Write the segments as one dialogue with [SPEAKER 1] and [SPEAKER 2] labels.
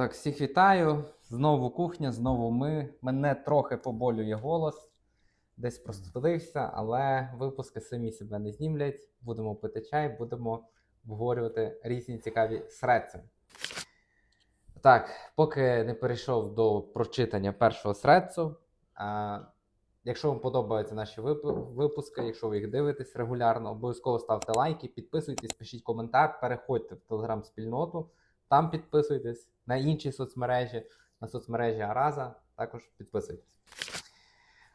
[SPEAKER 1] Так, всіх вітаю. Знову кухня, знову ми. Мене трохи поболює голос. Десь простудився, але випуски самі себе не знімлять. Будемо пити чай, будемо обговорювати різні цікаві средці. Так, поки не перейшов до прочитання першого средцу. А, якщо вам подобаються наші випуски, якщо ви їх дивитесь регулярно, обов'язково ставте лайки, підписуйтесь, пишіть коментар, переходьте в телеграм-спільноту. Там підписуйтесь на інші соцмережі, на соцмережі Араза також підписуйтесь.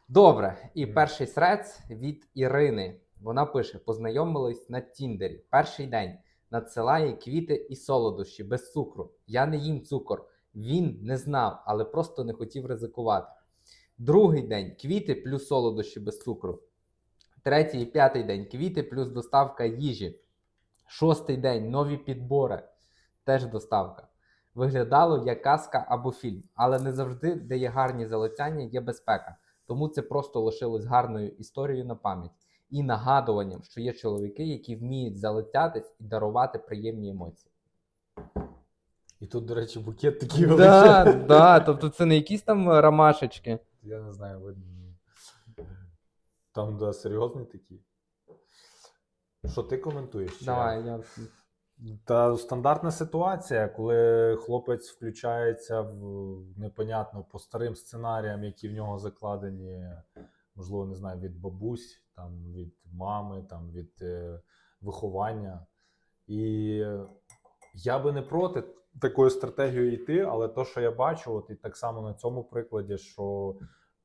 [SPEAKER 1] Добре, і перший срец від Ірини. Вона пише: познайомились на Тіндері. Перший день надсилає квіти і солодощі без цукру. Я не їм цукор. Він не знав, але просто не хотів ризикувати. Другий день квіти плюс солодощі без цукру. Третій і п'ятий день квіти плюс доставка їжі. Шостий день нові підбори, теж доставка. Виглядало як казка або фільм, але не завжди, де є гарні залицяння, є безпека. Тому це просто лишилось гарною історією на пам'ять і нагадуванням, що є чоловіки, які вміють залицятись і дарувати приємні емоції.
[SPEAKER 2] І тут, до речі, букет такий
[SPEAKER 1] Да,
[SPEAKER 2] великий.
[SPEAKER 1] да, тобто це не якісь там ромашечки.
[SPEAKER 2] Я не знаю, видно. Там, да, серйозний такий. Що ти коментуєш?
[SPEAKER 1] Давай,
[SPEAKER 2] я? Та стандартна ситуація, коли хлопець включається в непонятно по старим сценаріям, які в нього закладені, можливо, не знаю, від бабусь, там, від мами, там, від е, виховання. І я би не проти такою стратегією йти, але то, що я бачу, от і так само на цьому прикладі, що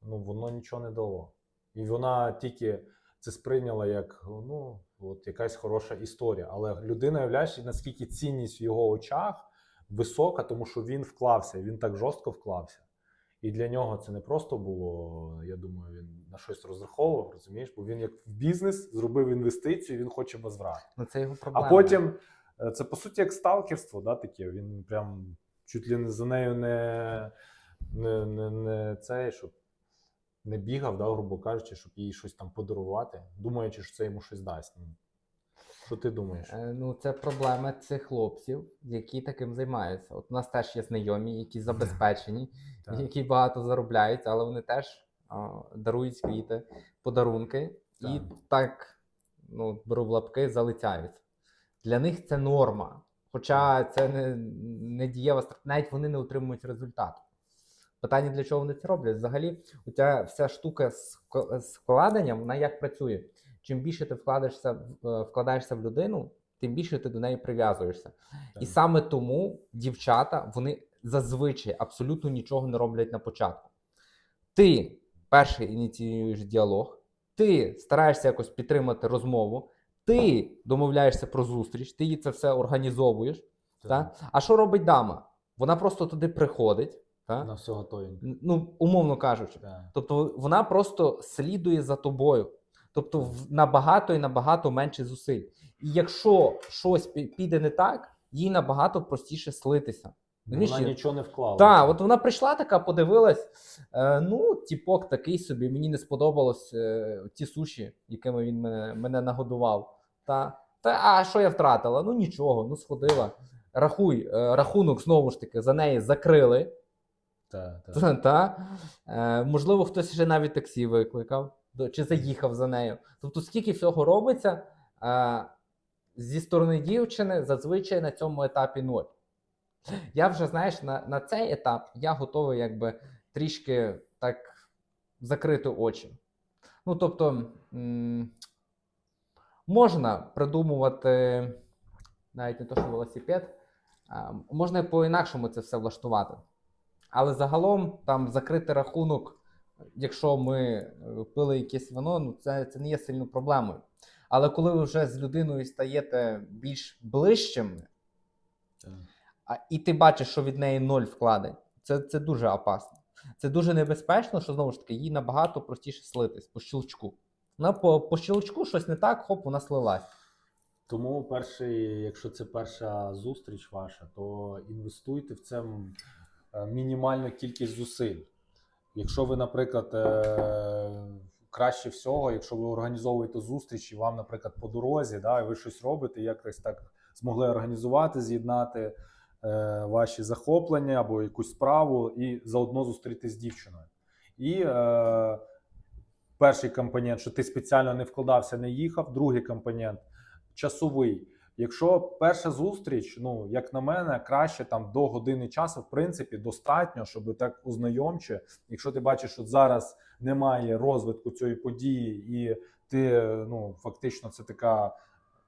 [SPEAKER 2] ну, воно нічого не дало. І вона тільки це сприйняла як ну, от якась хороша історія. Але людина, уявляєш, наскільки цінність в його очах висока, тому що він вклався, він так жорстко вклався. І для нього це не просто було, я думаю, він на щось розраховував, розумієш, бо він як в бізнес зробив інвестицію, він хоче возврат.
[SPEAKER 1] ну це його проблема.
[SPEAKER 2] А потім е, це по суті як сталкерство, да, таке. Він прям чуть ли не за нею не, не, не, не цей, щоб не бігав, да, грубо кажучи, щоб їй щось там подарувати, думаючи, що це йому щось дасть. Ну, Що ти думаєш?
[SPEAKER 1] Е, Ну, це проблема цих хлопців, які таким займаються. От у нас теж є знайомі, які забезпечені, які багато заробляють, але вони теж а, дарують квіти, подарунки і
[SPEAKER 2] Так.
[SPEAKER 1] так, ну, беру в лапки, залицяються. Для них це норма. Хоча це не, не дієва стратегія, навіть вони не отримують результату. Питання, для чого вони це роблять? Взагалі, у ця вся штука з вк- вкладенням, вона як працює? Чим більше ти вкладаєшся, в- е, вкладаєшся в людину, тим більше ти до неї прив'язуєшся. І саме тому дівчата вони зазвичай абсолютно нічого не роблять на початку. Ти перший ініціюєш діалог, ти стараєшся якось підтримати розмову, ти домовляєшся про зустріч, ти їй це все організовуєш. Та? А що робить дама? Вона просто туди приходить, та?
[SPEAKER 2] На все готові.
[SPEAKER 1] ну, умовно кажучи.
[SPEAKER 2] Так.
[SPEAKER 1] Тобто вона просто слідує за тобою. Тобто в набагато і набагато менше зусиль. І якщо щось піде не так, їй набагато простіше слитися.
[SPEAKER 2] Вона
[SPEAKER 1] Знаєш,
[SPEAKER 2] нічого не вклала.
[SPEAKER 1] Так, от вона прийшла така, подивилась. Е, ну, тіпок такий собі, мені не сподобалось е, ті суші, якими він мене, мене нагодував. Та, та а що я втратила? Ну нічого, ну сходила. Рахуй, е, рахунок знову ж таки за неї закрили.
[SPEAKER 2] Так.
[SPEAKER 1] Та, та. Е, можливо, хтось ще навіть таксі викликав чи заїхав за нею. Тобто, скільки всього робиться е, зі сторони дівчини, зазвичай на цьому етапі ноль. Я вже, знаєш, на, на цей етап я готовий якби трішки так закрити очі. Ну, тобто, м, можна придумувати навіть не то, що велосипед, а, можна по-інакшому це все влаштувати. Але загалом там закрити рахунок, якщо ми е, пили якесь вино, ну це, це не є сильною проблемою. Але коли ви вже з людиною стаєте більш ближчими,
[SPEAKER 2] так.
[SPEAKER 1] а, і ти бачиш, що від неї ноль вкладень, це, це дуже опасно. Це дуже небезпечно, що знову ж таки їй набагато простіше слитись по щелчку. Вона по, по щелчку щось не так, хоп, вона слилась.
[SPEAKER 2] Тому перший, якщо це перша зустріч ваша, то інвестуйте в це мінімальну кількість зусиль. Якщо ви, наприклад, е, краще всього, якщо ви організовуєте зустріч і вам, наприклад, по дорозі, да, і ви щось робите, якось так змогли організувати, з'єднати е, ваші захоплення або якусь справу, і заодно зустрітися з дівчиною. І е, перший компонент, що ти спеціально не вкладався, не їхав. Другий компонент часовий. Якщо перша зустріч, ну як на мене, краще там до години часу, в принципі, достатньо, щоб так ознайомче. Якщо ти бачиш, що зараз немає розвитку цієї події, і ти ну фактично це така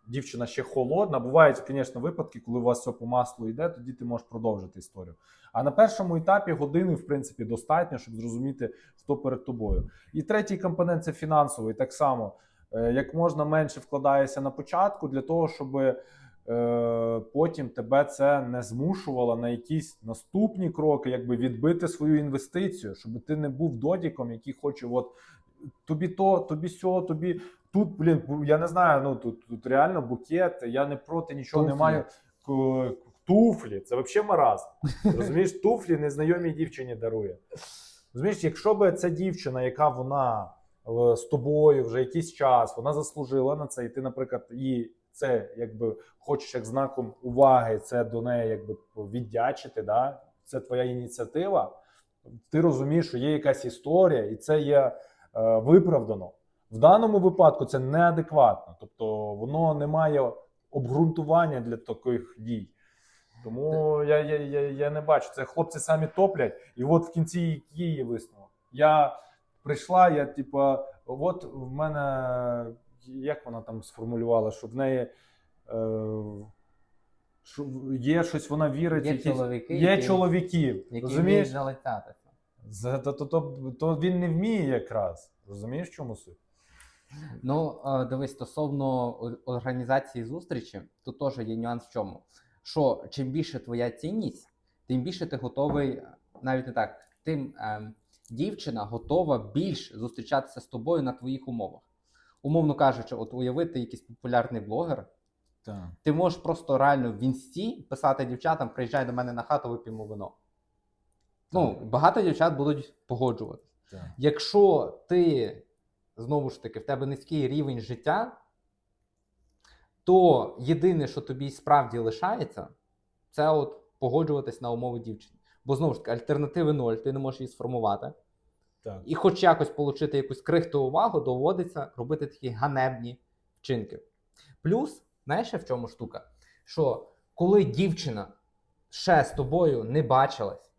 [SPEAKER 2] дівчина ще холодна. Бувають, звісно, випадки, коли у вас все по маслу йде, тоді ти можеш продовжити історію. А на першому етапі години, в принципі, достатньо, щоб зрозуміти, хто перед тобою. І третій компонент це фінансовий. Так само, як можна менше вкладаєшся на початку, для того, щоб е, потім тебе це не змушувало на якісь наступні кроки, якби відбити свою інвестицію, щоб ти не був додіком, який хоче, от тобі то, тобі сьо, тобі тут, блін, я не знаю. Ну тут, тут реально букет. Я не проти нічого не маю. Туфлі, це взагалі маразм. Розумієш, туфлі незнайомій дівчині дарує. Розумієш, якщо б ця дівчина, яка вона е, з тобою вже якийсь час, вона заслужила на це, і ти, наприклад, їй це якби хочеш як знаком уваги, це до неї якби віддячити, да? це твоя ініціатива. Ти розумієш, що є якась історія, і це є е, виправдано. В даному випадку це неадекватно, тобто воно не має обґрунтування для таких дій. Тому я, я, я, я не бачу. Це хлопці самі топлять, і от в кінці який є висновок. Я прийшла, я типа, от в мене як вона там сформулювала, що в неї е, що є щось, вона вірить,
[SPEAKER 1] Є
[SPEAKER 2] якісь-
[SPEAKER 1] чоловіки,
[SPEAKER 2] є
[SPEAKER 1] які-
[SPEAKER 2] чоловіків.
[SPEAKER 1] Які вміють
[SPEAKER 2] розумієш?
[SPEAKER 1] залетятися.
[SPEAKER 2] За- То, то, то, то він не вміє якраз. Розумієш, в чому суть?
[SPEAKER 1] Ну, е, дивись, стосовно о- організації зустрічі, тут теж є нюанс в чому. Що чим більше твоя цінність, тим більше ти готовий, е, навіть не так, тим ем, дівчина готова більш зустрічатися з тобою на твоїх умовах. Умовно кажучи, от уявити якийсь популярний блогер,
[SPEAKER 2] Так.
[SPEAKER 1] ти можеш просто реально в інсті писати дівчатам, приїжджай до мене на хату, вип'ємо вино. Ну, багато дівчат будуть погоджуватися.
[SPEAKER 2] так.
[SPEAKER 1] Якщо ти знову ж таки в тебе низький рівень життя, то єдине, що тобі справді лишається, це от погоджуватись на умови дівчини. Бо знову ж таки, альтернативи ноль, ти не можеш її сформувати.
[SPEAKER 2] Так.
[SPEAKER 1] І хоч якось отримати якусь крихту увагу, доводиться робити такі ганебні вчинки. Плюс, знаєш, в чому штука? Що коли дівчина ще з тобою не бачилась,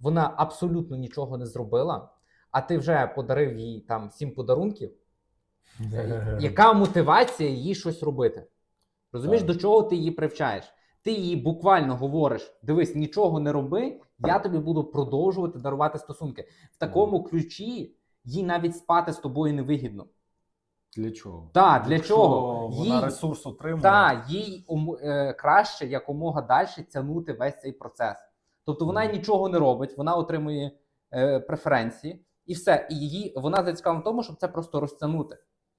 [SPEAKER 1] вона абсолютно нічого не зробила, а ти вже подарив їй там сім подарунків, яка мотивація їй щось робити? Розумієш,
[SPEAKER 2] Так.
[SPEAKER 1] до чого ти її привчаєш? Ти їй буквально говориш: дивись, нічого не роби, я тобі буду продовжувати дарувати стосунки. В такому ключі їй навіть спати з тобою невигідно.
[SPEAKER 2] Для чого?
[SPEAKER 1] Так, для
[SPEAKER 2] Якщо
[SPEAKER 1] чого?
[SPEAKER 2] Вона
[SPEAKER 1] Їй,
[SPEAKER 2] ресурс отримує.
[SPEAKER 1] та, їй е, краще якомога далі тягнути весь цей процес. Тобто вона
[SPEAKER 2] Мгм.
[SPEAKER 1] нічого не робить, вона отримує е, преференції і все. І її вона зацікавлена в тому, щоб це просто розтягнути.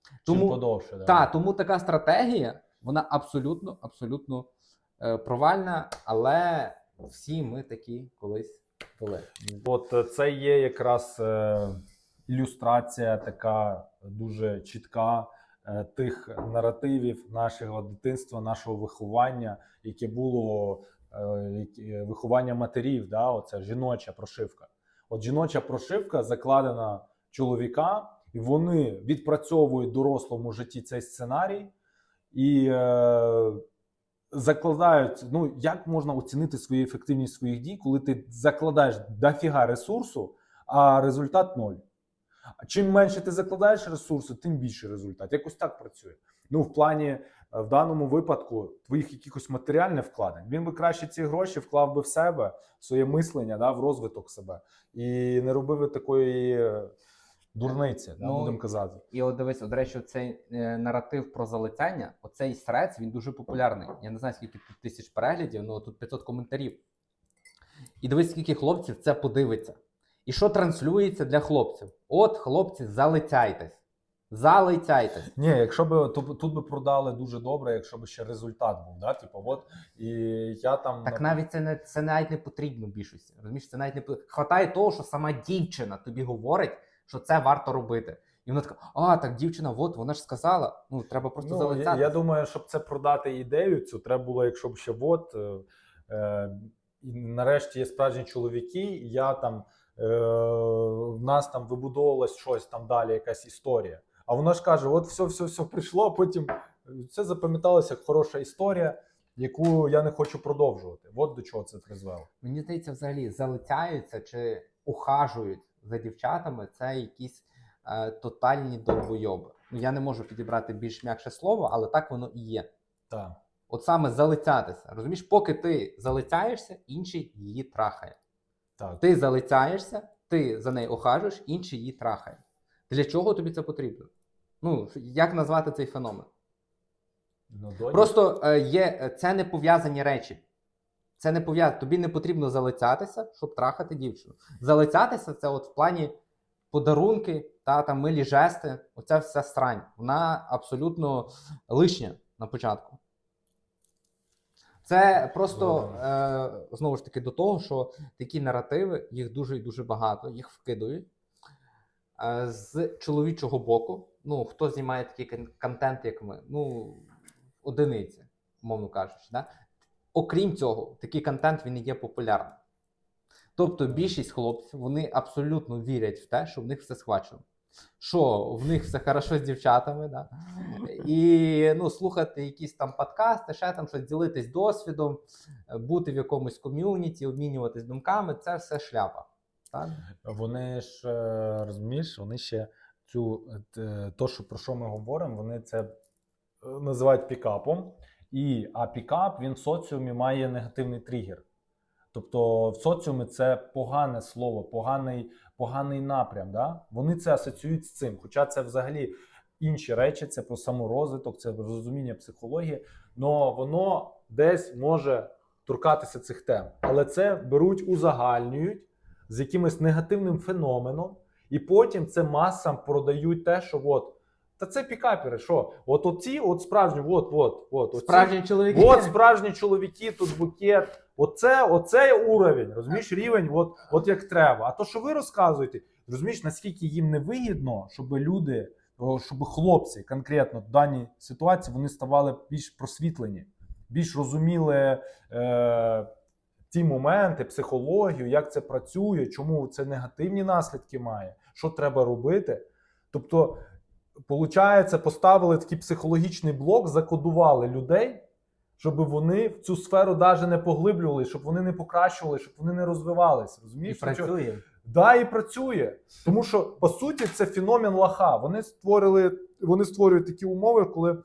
[SPEAKER 2] Чим
[SPEAKER 1] Тому,
[SPEAKER 2] подовше. Да.
[SPEAKER 1] та, тому така стратегія, вона абсолютно, абсолютно е, провальна, але всі ми такі колись були.
[SPEAKER 2] От е, це є якраз е, ілюстрація така дуже чітка е, тих наративів нашого дитинства, нашого виховання, яке було е, виховання матерів, да, оця жіноча прошивка. От жіноча прошивка закладена чоловіка, і вони відпрацьовують дорослому житті цей сценарій і е, закладають. Ну як можна оцінити свою ефективність своїх дій, коли ти закладаєш дофіга ресурсу, а результат ноль. Чим менше ти закладаєш ресурсу, тим більше результат. Якось так працює. Ну, в плані, е, в даному випадку, твоїх якихось матеріальних вкладень. Він би краще ці гроші вклав би в себе, в своє мислення, да, в розвиток себе. І не робив би такої дурниці, да,
[SPEAKER 1] Ну,
[SPEAKER 2] будемо казати.
[SPEAKER 1] І от дивись, от, до речі, цей е, наратив про залицяння, оцей срец, він дуже популярний. Я не знаю, скільки тут тисяч переглядів, ну тут 500 коментарів. І дивись, скільки хлопців це подивиться. І що транслюється для хлопців? От, хлопці, залицяйтесь. Залицяйтесь.
[SPEAKER 2] Ні, якщо би то, тут би продали дуже добре, якщо б ще результат був. Да? Типу, от, і я там
[SPEAKER 1] Так
[SPEAKER 2] на-
[SPEAKER 1] навіть це не це навіть не потрібно більшості. Розумієш, це навіть не хватає того, що сама дівчина тобі говорить, що це варто робити. І вона така: а, так дівчина, от вона ж сказала. Ну, треба просто
[SPEAKER 2] Ну,
[SPEAKER 1] залицяти.
[SPEAKER 2] я, я думаю, щоб це продати ідею, цю треба було, якщо б ще от. е, е, нарешті є справжні чоловіки, я там е, в нас там вибудовувалось щось там далі, якась історія. А вона ж каже: от все, все, все прийшло, потім це запам'яталося як хороша історія, яку я не хочу продовжувати. От до чого це призвело.
[SPEAKER 1] Мені здається, взагалі залицяються чи ухажують за дівчатами, це якісь е, тотальні довбойоби. Ну, я не можу підібрати більш м'якше слово, але так воно і є.
[SPEAKER 2] Так.
[SPEAKER 1] От саме залицятися. Розумієш, поки ти залицяєшся, інший її трахає.
[SPEAKER 2] Так.
[SPEAKER 1] Ти залицяєшся, ти за нею охажуєш, інший її трахає. Для чого тобі це потрібно? Ну, як назвати цей феномен?
[SPEAKER 2] Ну.
[SPEAKER 1] Просто е, є е, це не пов'язані речі. Це не пов'язано. Тобі не потрібно залицятися, щоб трахати дівчину. Залицятися це от в плані подарунки та там милі жести. Оця вся срань. Вона абсолютно лишня на початку. Це просто е, знову ж таки до того, що такі наративи, їх дуже і дуже багато, їх вкидують. Е, з чоловічого боку, ну, хто знімає такий контент, як ми, ну, одиниці, умовно кажучи. Да? Окрім цього, такий контент він є популярним. Тобто більшість хлопців вони абсолютно вірять в те, що в них все схвачено. Що в них все хорошо з дівчатами, да? і ну, слухати якісь там подкасти, ще там щось ділитись досвідом, бути в якомусь ком'юніті, обмінюватись думками це все шляпа. Так?
[SPEAKER 2] Вони ж е, розумієш, вони ще цю е, то, що про що ми говоримо, вони це е, називають пікапом. І, а пікап він в соціумі має негативний тригер. Тобто в соціумі це погане слово, поганий, поганий напрям. Да? Вони це асоціюють з цим. Хоча це взагалі інші речі, це про саморозвиток, це розуміння психології, але воно десь може торкатися цих тем. Але це беруть, узагальнюють з якимось негативним феноменом, і потім це масам продають те, що от. Та це пікапери, що? От оці, от справжні, от, от, от. оці-
[SPEAKER 1] Справжні чоловіки.
[SPEAKER 2] От справжні чоловіки, тут букет. Оце, оце уровень, розумієш, рівень, от, от як треба. А то, що ви розказуєте, розумієш, наскільки їм не вигідно, щоб люди, о, щоб хлопці конкретно в даній ситуації вони ставали більш просвітлені, більш розуміли е, ті моменти, психологію, як це працює, чому це негативні наслідки має, що треба робити. Тобто, Получається, поставили такий психологічний блок, закодували людей, щоб вони в цю сферу навіть не поглиблювали, щоб вони не покращували, щоб вони не розвивалися. Розумієш? Що-
[SPEAKER 1] працює.
[SPEAKER 2] Да, і працює. Тому що по суті це феномен лаха. Вони створили, вони створюють такі умови, коли е,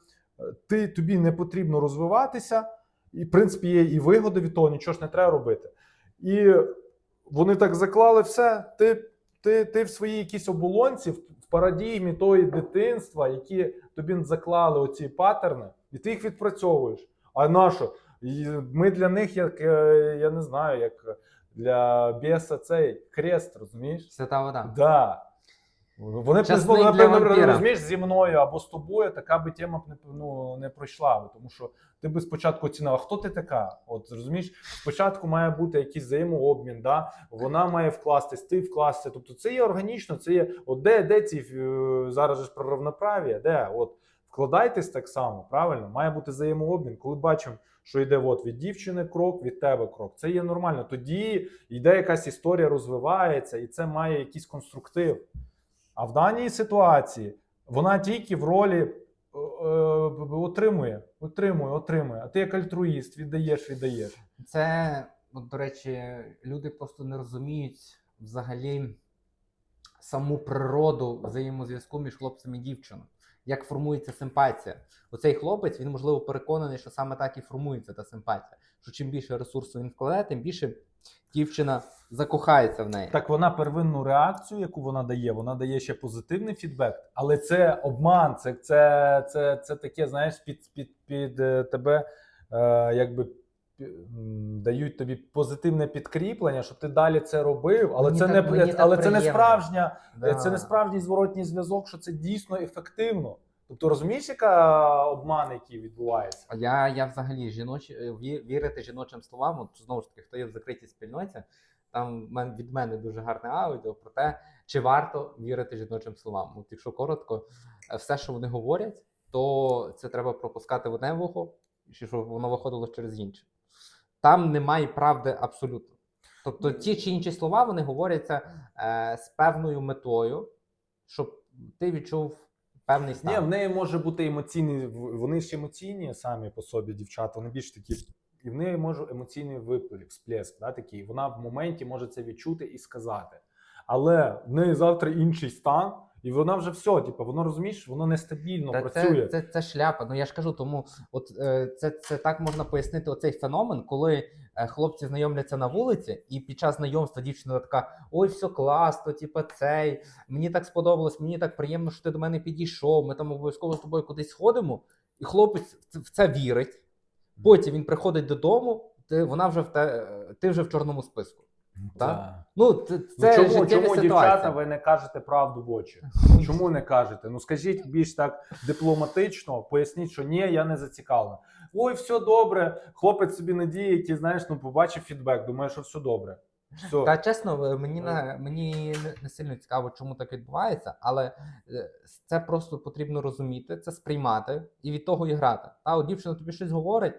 [SPEAKER 2] ти тобі не потрібно розвиватися, і в принципі є і вигода від того, нічого ж не треба робити. І вони так заклали все. Ти, ти, ти в своїй якійсь оболонці, парадігмі тої дитинства, які тобі заклали оці паттерни, і ти їх відпрацьовуєш. А на що? Ми для них, як е, я не знаю, як для біса цей хрест, розумієш?
[SPEAKER 1] Свята вода.
[SPEAKER 2] Да. Вони призвели, напевно, розумієш, зі мною або з тобою, така би тема б не, ну, не пройшла. би, Тому що ти би спочатку оцінила, хто ти така? От розумієш, спочатку має бути якийсь взаємообмін, да? вона має вкластись, ти вкласти. Тобто це є органічно, це є. От де, де ці е, зараз ж про равноправ'я, де? От вкладайтесь так само, правильно? Має бути взаємообмін. Коли бачимо, що йде от від дівчини крок, від тебе крок. Це є нормально. Тоді йде якась історія, розвивається, і це має якийсь конструктив. А в даній ситуації вона тільки в ролі е, е, отримує, отримує, отримує. А ти як альтруїст віддаєш, віддаєш.
[SPEAKER 1] Це, от, до речі, люди просто не розуміють взагалі саму природу взаємозв'язку між хлопцем і дівчиною. Як формується симпатія? Оцей хлопець, він можливо переконаний, що саме так і формується та симпатія. Що чим більше ресурсу він вкладає, тим більше дівчина закохається в неї.
[SPEAKER 2] Так вона первинну реакцію, яку вона дає, вона дає ще позитивний фідбек, але це обман, це, це, це, це таке, знаєш, під, під, під е, тебе е, якби. Дають тобі позитивне підкріплення, щоб ти далі це робив, але
[SPEAKER 1] Мені
[SPEAKER 2] це
[SPEAKER 1] так-
[SPEAKER 2] не але це не справжня
[SPEAKER 1] Да.
[SPEAKER 2] Це не справжній зворотній зв'язок, що це дійсно ефективно. Тобто розумієш, яка обман, який відбувається?
[SPEAKER 1] А Я, я взагалі жіночі, е, вірити жіночим словам, от знову ж таки, хто є в закритій спільноті, там від мене дуже гарне аудіо про те, чи варто вірити жіночим словам. От якщо коротко, е, все, що вони говорять, то це треба пропускати в одне вухо, щоб воно виходило через інше. там немає правди абсолютно. Тобто ті чи інші слова вони говоряться е, з певною метою, щоб ти відчув певний стан.
[SPEAKER 2] Ні, в неї може бути емоційний, вони ж емоційні самі по собі, дівчата, вони більш такі. І в неї може емоційний виплив, всплеск, да, такий. Вона в моменті може це відчути і сказати. Але в неї завтра інший стан, і вона вже все, типу, воно розумієш, воно нестабільно
[SPEAKER 1] Та
[SPEAKER 2] працює.
[SPEAKER 1] це, це, це шляпа. Ну я ж кажу, тому от е, це, це так можна пояснити оцей феномен, коли е, хлопці знайомляться на вулиці, і під час знайомства дівчина така: ой, все класно, типа цей, мені так сподобалось, мені так приємно, що ти до мене підійшов. Ми там обов'язково з тобою кудись сходимо. І хлопець в це- вірить. Потім він приходить додому, ти, вона вже в те, е, ти вже в чорному списку.
[SPEAKER 2] Так.
[SPEAKER 1] Ну, це,
[SPEAKER 2] Ну, чому, чому дівчата, ви не кажете правду в очі? Чому не кажете? Ну скажіть більш так дипломатично, поясніть, що ні, я не зацікавлена. Ой, все добре. Хлопець собі надіє, який, знаєш, ну побачив фідбек, думає, що все добре. Все.
[SPEAKER 1] Та чесно, мені на мені не- не сильно цікаво, чому так відбувається, але е, це просто потрібно розуміти, це сприймати і від того і грати. Та от дівчина тобі щось говорить,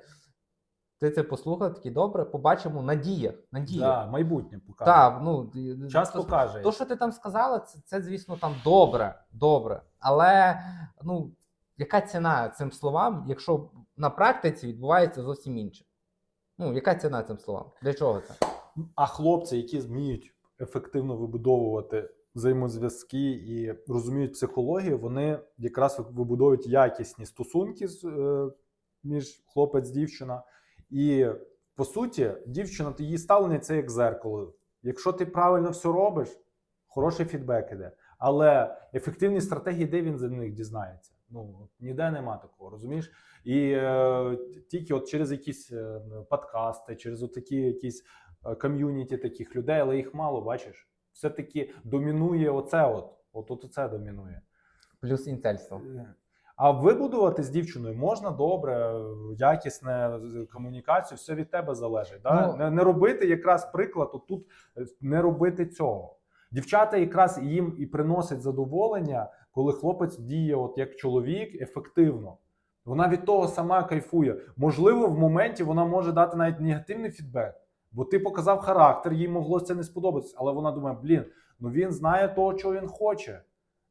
[SPEAKER 1] ти це послухав, такий добре, побачимо надія. Надія.
[SPEAKER 2] Да, майбутнє покаже.
[SPEAKER 1] Так, ну
[SPEAKER 2] Час
[SPEAKER 1] то,
[SPEAKER 2] покаже.
[SPEAKER 1] то, що ти там сказала, це, це звісно там добре, добре. Але ну яка ціна цим словам, якщо на практиці відбувається зовсім інше? Ну, яка ціна цим словам? Для чого це?
[SPEAKER 2] А хлопці, які вміють ефективно вибудовувати взаємозв'язки і розуміють психологію, вони якраз вибудовують якісні стосунки з, е, між хлопець дівчина. І по суті, дівчина, її ставлення це як зеркало. Якщо ти правильно все робиш, хороший фідбек іде. Але ефективні стратегії, де він за них дізнається? Ну ніде нема такого, розумієш? І е, тільки от через якісь е, подкасти, через такі якісь е, ком'юніті таких людей, але їх мало, бачиш. Все-таки домінує оце от. От, от оце домінує.
[SPEAKER 1] Плюс інцельство.
[SPEAKER 2] А вибудувати з дівчиною можна добре, якісне комунікацію, все від тебе залежить. Да?
[SPEAKER 1] Ну-
[SPEAKER 2] не, не робити якраз приклад, тут е, не робити цього. Дівчата якраз їм і приносять задоволення, коли хлопець діє от як чоловік ефективно. Вона від того сама кайфує. Можливо, в моменті вона може дати навіть негативний фідбек, бо ти показав характер, їй могло це не сподобатися. Але вона думає: блін, ну він знає того, чого він хоче.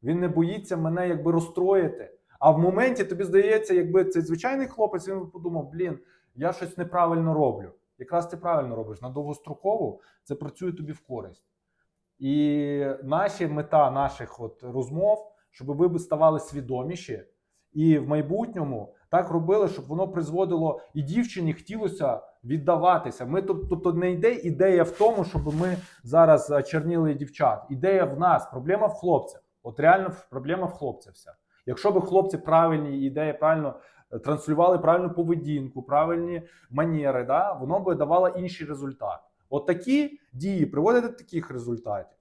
[SPEAKER 2] Він не боїться мене якби розстроїти. А в моменті тобі здається, якби цей звичайний хлопець, він подумав: блін, я щось неправильно роблю. Якраз ти правильно робиш. На довгострокову це працює тобі в користь. І наші мета наших от розмов, щоб ви ставали свідоміші, і в майбутньому так робили, щоб воно призводило і дівчині хотілося віддаватися. Ми тобто не йде ідея в тому, щоб ми зараз очерніли дівчат. Ідея в нас, проблема в хлопцях. От реально проблема в хлопцях вся. Якщо б хлопці правильні ідеї правильно е, транслювали правильну поведінку, правильні манери, да, воно би давало інший результат. От такі дії приводять до таких результатів.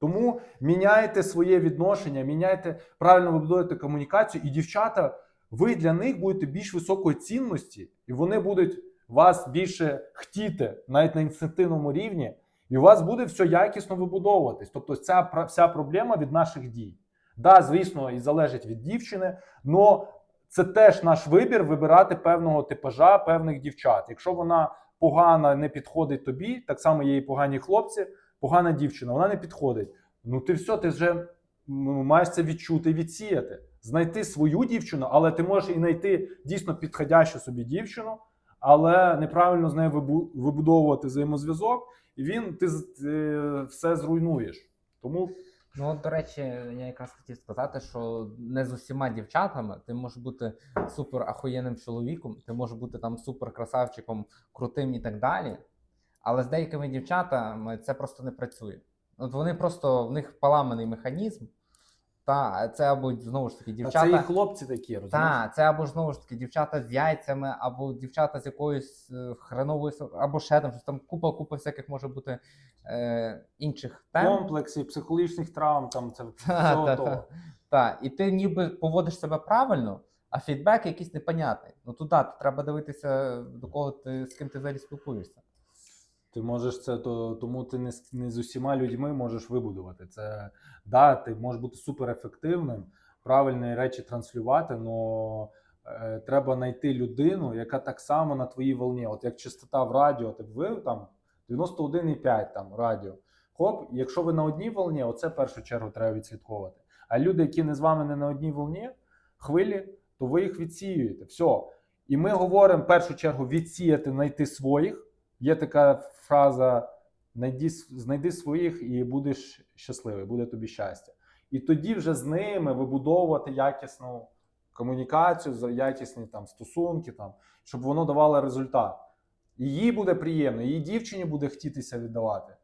[SPEAKER 2] Тому міняйте своє відношення, міняйте правильно вибудовуєте комунікацію, і дівчата, ви для них будете більш високої цінності, і вони будуть вас більше хотіти, навіть на інстинктивному рівні, і у вас буде все якісно вибудовуватись. Тобто, ця вся проблема від наших дій. Да, звісно, і залежить від дівчини, але це теж наш вибір вибирати певного типажа, певних дівчат. Якщо вона погана не підходить тобі, так само є і погані хлопці, погана дівчина, вона не підходить. Ну ти все, ти вже ну, маєш це відчути, відсіяти, знайти свою дівчину, але ти можеш і знайти дійсно підходящу собі дівчину, але неправильно з нею вибудовувати взаємозв'язок, і він ти, ти все зруйнуєш. Тому
[SPEAKER 1] Ну, от, до речі, я якраз хотів сказати, що не з усіма дівчатами ти можеш бути супер ахуєнним чоловіком, ти можеш бути там супер красавчиком, крутим і так далі. Але з деякими дівчатами це просто не працює. От вони просто в них поламаний механізм. Та це або знову ж таки дівчата.
[SPEAKER 2] це і хлопці такі, розумієш?
[SPEAKER 1] Так, це або ж знову ж таки дівчата з яйцями, або дівчата з якоюсь е, хреновою, со- або ще там щось там купа, купа всяких може бути е, інших тем.
[SPEAKER 2] Комплексів, психологічних травм, там це
[SPEAKER 1] Та,
[SPEAKER 2] всього
[SPEAKER 1] та,
[SPEAKER 2] того.
[SPEAKER 1] та. Та, і ти ніби поводиш себе правильно, а фідбек якийсь непонятний. Ну туди треба дивитися, до кого ти з ким ти взагалі спілкуєшся.
[SPEAKER 2] Ти можеш це то, тому ти не, з- не з усіма людьми можеш вибудувати. Це да, ти можеш бути суперефективним, правильні речі транслювати, але е, треба знайти людину, яка так само на твоїй волні. От як частота в радіо, так ви там 91,5 там радіо. Хоп, якщо ви на одній волні, оце в першу чергу треба відслідковувати. А люди, які не з вами не на одній волні, хвилі, то ви їх відсіюєте. Все. І ми говоримо в першу чергу відсіяти, знайти своїх. Є така фраза: знайди, знайди своїх і будеш щасливий, буде тобі щастя. І тоді вже з ними вибудовувати якісну комунікацію, якісні там стосунки, там, щоб воно давало результат. І їй буде приємно, її дівчині буде хотітися віддавати.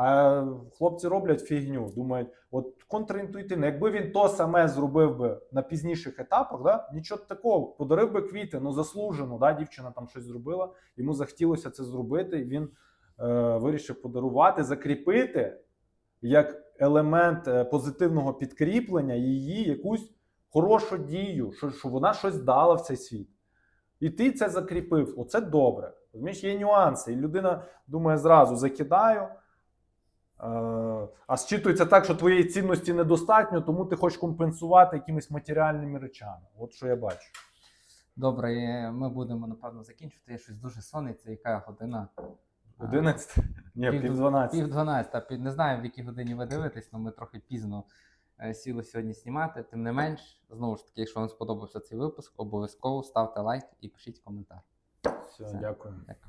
[SPEAKER 2] А хлопці роблять фігню, думають, от контрінтуїтивно, якби він то саме зробив би на пізніших етапах, да, нічого такого, подарив би квіти, ну заслужено, да, дівчина там щось зробила, йому захотілося це зробити, він е, вирішив подарувати, закріпити як елемент е, позитивного підкріплення її якусь хорошу дію, що, що вона щось дала в цей світ. І ти це закріпив. Оце добре. Розумієш, є нюанси. І людина думає зразу закидаю. Е, а зчитується так, що твоєї цінності недостатньо, тому ти хочеш компенсувати якимись матеріальними речами. От що я бачу.
[SPEAKER 1] Добре, е, ми будемо напевно закінчувати. Я щось дуже сониться, яка година?
[SPEAKER 2] 11? Ні,
[SPEAKER 1] Пів-
[SPEAKER 2] пів 12.
[SPEAKER 1] Пів 12, пів не знаю, в якій годині ви дивитесь, але ми трохи пізно е, сіли сьогодні знімати. Тим не менш, знову ж таки, якщо вам сподобався цей випуск, обов'язково ставте лайк і пишіть коментар.
[SPEAKER 2] Все,
[SPEAKER 1] Все.
[SPEAKER 2] дякую.
[SPEAKER 1] Дякую.